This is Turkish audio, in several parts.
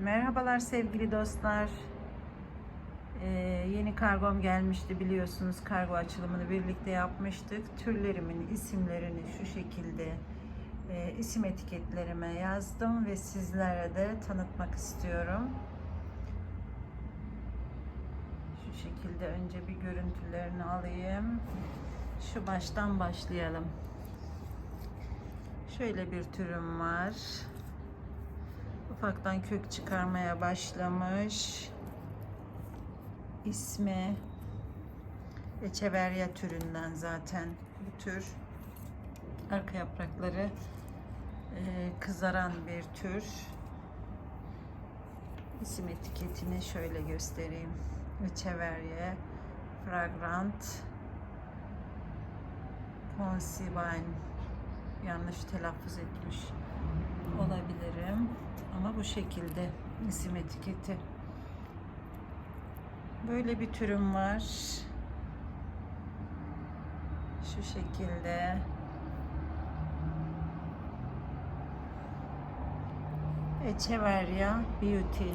Merhabalar sevgili dostlar. Ee, yeni kargom gelmişti biliyorsunuz. Kargo açılımını birlikte yapmıştık. Türlerimin isimlerini şu şekilde e, isim etiketlerime yazdım ve sizlere de tanıtmak istiyorum. Şu şekilde önce bir görüntülerini alayım. Şu baştan başlayalım. Şöyle bir türüm var. Ufaktan kök çıkarmaya başlamış. İsmi Echeveria türünden zaten bu tür. Arka yaprakları e, kızaran bir tür. İsim etiketini şöyle göstereyim. Echeveria Fragrant Consibine yanlış telaffuz etmiş olabilirim. Ama bu şekilde isim etiketi. Böyle bir türüm var. Şu şekilde. Echeveria Beauty.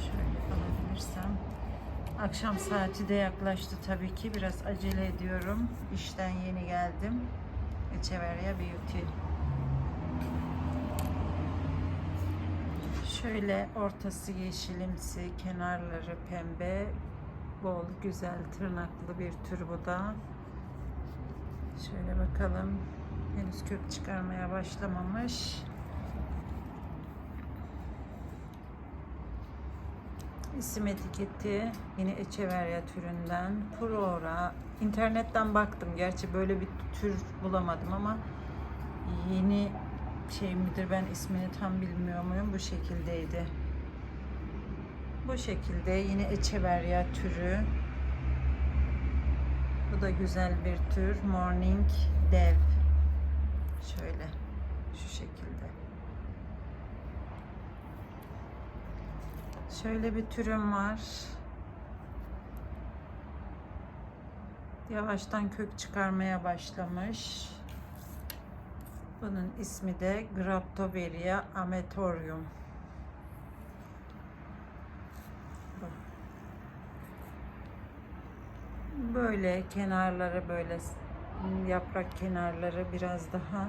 Şöyle alabilirsem. Akşam saati de yaklaştı tabii ki. Biraz acele ediyorum. İşten yeni geldim. Echeveria Beauty. Şöyle ortası yeşilimsi, kenarları pembe, bol güzel tırnaklı bir tür bu. Şöyle bakalım. Henüz kök çıkarmaya başlamamış. İsim etiketi yine Echeveria türünden. Flora. İnternetten baktım. Gerçi böyle bir tür bulamadım ama yeni şey midir ben ismini tam bilmiyor muyum bu şekildeydi. Bu şekilde yine Echeveria türü. Bu da güzel bir tür. Morning Dev. Şöyle şu şekilde. Şöyle bir türüm var. Yavaştan kök çıkarmaya başlamış. Bunun ismi de Graptoveria ametorium. Böyle kenarları böyle yaprak kenarları biraz daha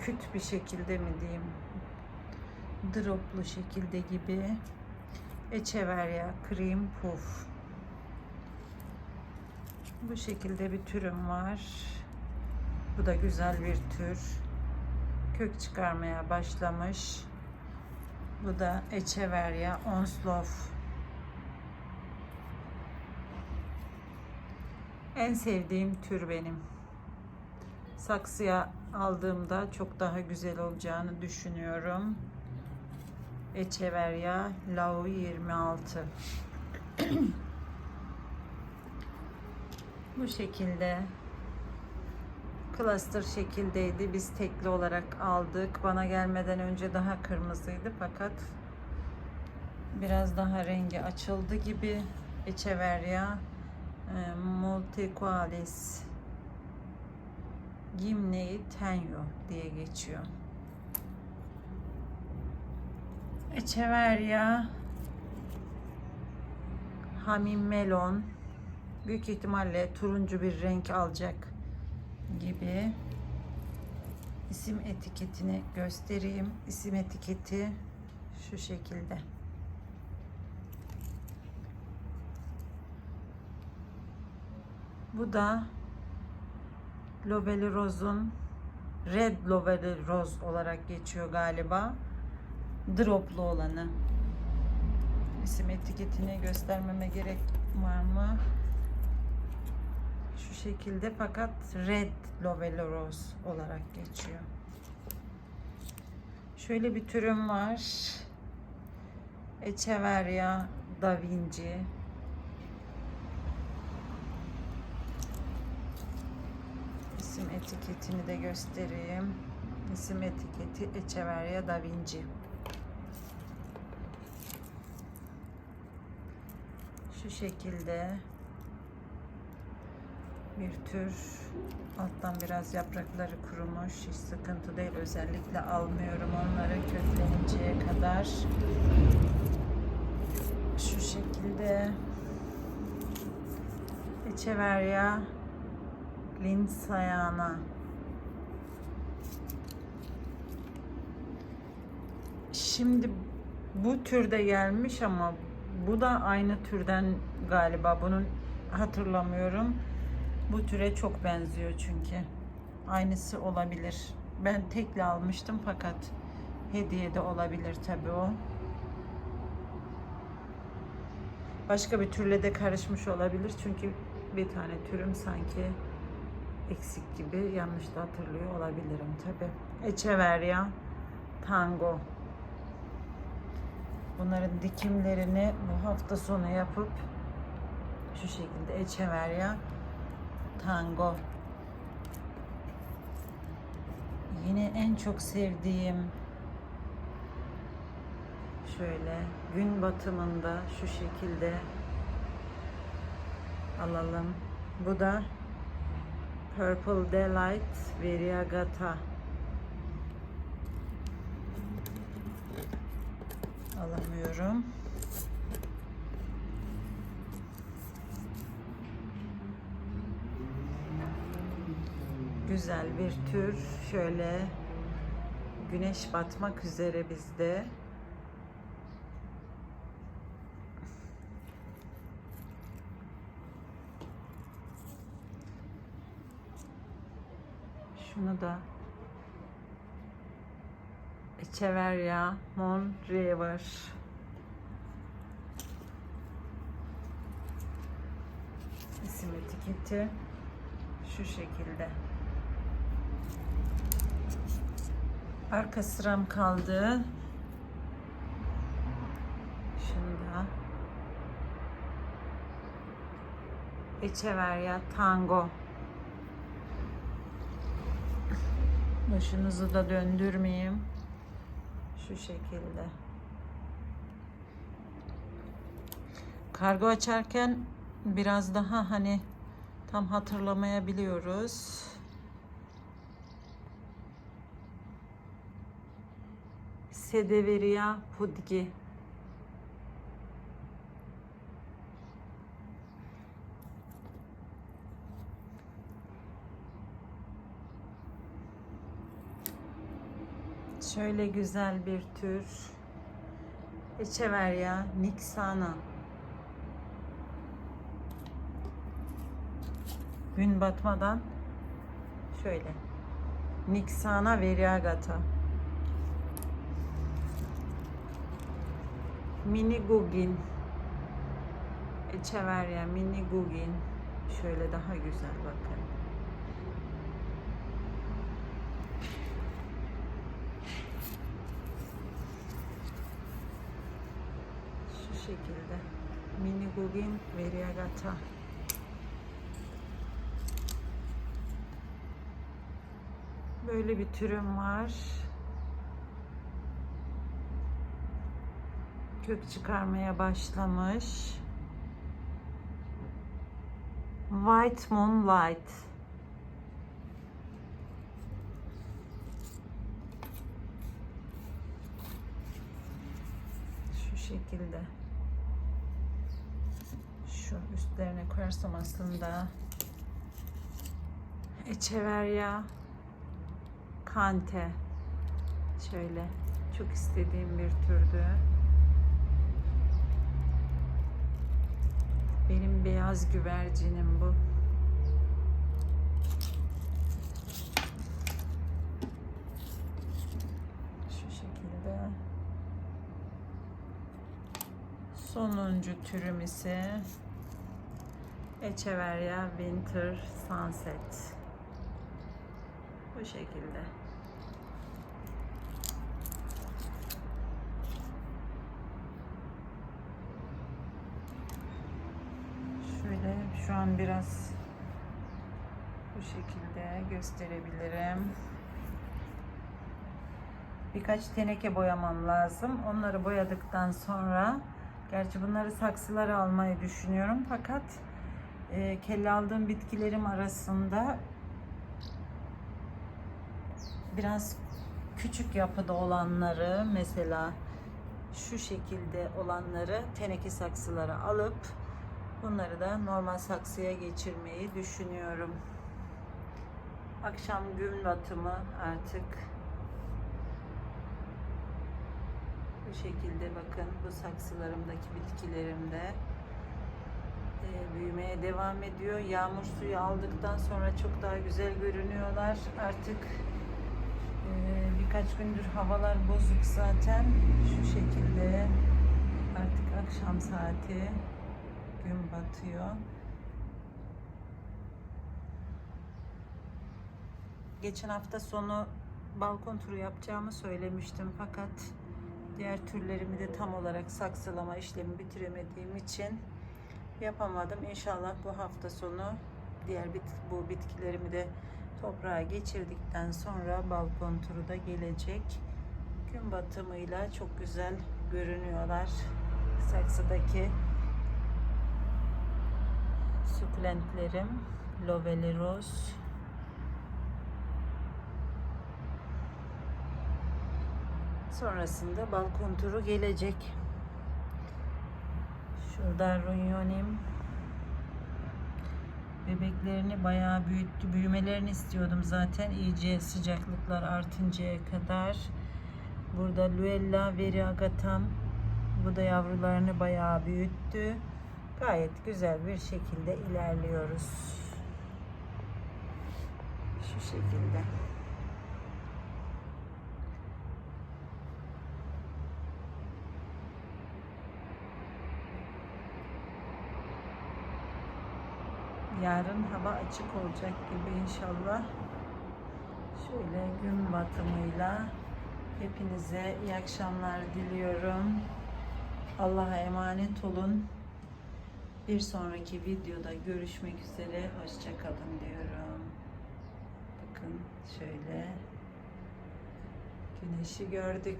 küt bir şekilde mi diyeyim droplu şekilde gibi Echeveria Cream Puff bu şekilde bir türüm var. Bu da güzel bir tür. Kök çıkarmaya başlamış. Bu da Echeveria Onslow. En sevdiğim tür benim. Saksıya aldığımda çok daha güzel olacağını düşünüyorum. Echeveria Lau 26. Bu şekilde cluster şekildeydi. Biz tekli olarak aldık. Bana gelmeden önce daha kırmızıydı fakat biraz daha rengi açıldı gibi. Echeveria e, multiqualis Gimnei tenyo diye geçiyor. Echeveria Hamim melon büyük ihtimalle turuncu bir renk alacak gibi isim etiketini göstereyim. İsim etiketi şu şekilde. Bu da Lobeli Rose'un Red Lobeli Rose olarak geçiyor galiba. Droplu olanı. İsim etiketini göstermeme gerek var mı? Şu şekilde fakat Red Lovely Rose olarak geçiyor. Şöyle bir türüm var. Echeveria Da Vinci. İsim etiketini de göstereyim. İsim etiketi Echeveria Da Vinci. Şu şekilde bir tür. Alttan biraz yaprakları kurumuş. Hiç sıkıntı değil. Özellikle almıyorum onları kökleninceye kadar. Şu şekilde. Echeveria linsayana. Şimdi bu türde gelmiş ama bu da aynı türden galiba. Bunun hatırlamıyorum. Bu türe çok benziyor çünkü. Aynısı olabilir. Ben tekli almıştım fakat hediye de olabilir tabii o. Başka bir türle de karışmış olabilir çünkü bir tane türüm sanki eksik gibi yanlış da hatırlıyor olabilirim tabii. Echeveria Tango. Bunların dikimlerini bu hafta sonu yapıp şu şekilde Echeveria Tango. Yine en çok sevdiğim şöyle gün batımında şu şekilde alalım. Bu da Purple Delight Variegata. Alamıyorum. Güzel bir tür. Şöyle güneş batmak üzere bizde. Şunu da Echeveria Mon River. İsim etiketi şu şekilde. Arka sıram kaldı. Şunu da Echeveria Tango. Başınızı da döndürmeyeyim. Şu şekilde. Kargo açarken biraz daha hani tam hatırlamayabiliyoruz. Sedeveria pudgi. Şöyle güzel bir tür. Echeveria Nixana. Gün batmadan şöyle. Nixana variegata. Mini Gugin. Echeveria Mini Gugin. Şöyle daha güzel bakın. Şu şekilde. Mini Gugin Variegata. Böyle bir türüm var. Kök çıkarmaya başlamış. White Moonlight. Şu şekilde. Şu üstlerine koyarsam aslında Echeveria Kante. Şöyle çok istediğim bir türdü. Benim beyaz güvercinim bu. Şu şekilde. Sonuncu türüm ise Echeveria Winter Sunset. Bu şekilde. Şöyle an biraz bu şekilde gösterebilirim. Birkaç teneke boyamam lazım. Onları boyadıktan sonra gerçi bunları saksılara almayı düşünüyorum fakat e, kelle aldığım bitkilerim arasında biraz küçük yapıda olanları mesela şu şekilde olanları teneke saksılara alıp bunları da normal saksıya geçirmeyi düşünüyorum. Akşam gün batımı artık bu şekilde bakın bu saksılarımdaki bitkilerimde e, büyümeye devam ediyor. Yağmur suyu aldıktan sonra çok daha güzel görünüyorlar. Artık e, birkaç gündür havalar bozuk zaten. Şu şekilde artık akşam saati gün batıyor. Geçen hafta sonu balkon turu yapacağımı söylemiştim fakat diğer türlerimi de tam olarak saksılama işlemi bitiremediğim için yapamadım. İnşallah bu hafta sonu diğer bit bu bitkilerimi de toprağa geçirdikten sonra balkon turu da gelecek. Gün batımıyla çok güzel görünüyorlar. Saksıdaki sukulentlerim, lovely rose, Sonrasında balkon turu gelecek. Şurada runyonim bebeklerini bayağı büyüttü. Büyümelerini istiyordum zaten iyice sıcaklıklar artıncaya kadar. Burada Luella variagatam bu da yavrularını bayağı büyüttü. Gayet güzel bir şekilde ilerliyoruz. Şu şekilde. Yarın hava açık olacak gibi inşallah. Şöyle gün batımıyla hepinize iyi akşamlar diliyorum. Allah'a emanet olun. Bir sonraki videoda görüşmek üzere. Hoşçakalın diyorum. Bakın şöyle güneşi gördük.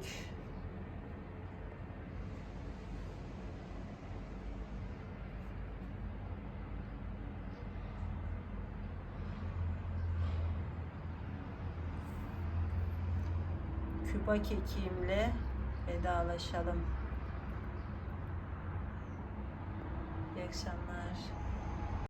Küba kekiğimle vedalaşalım. İyi akşamlar.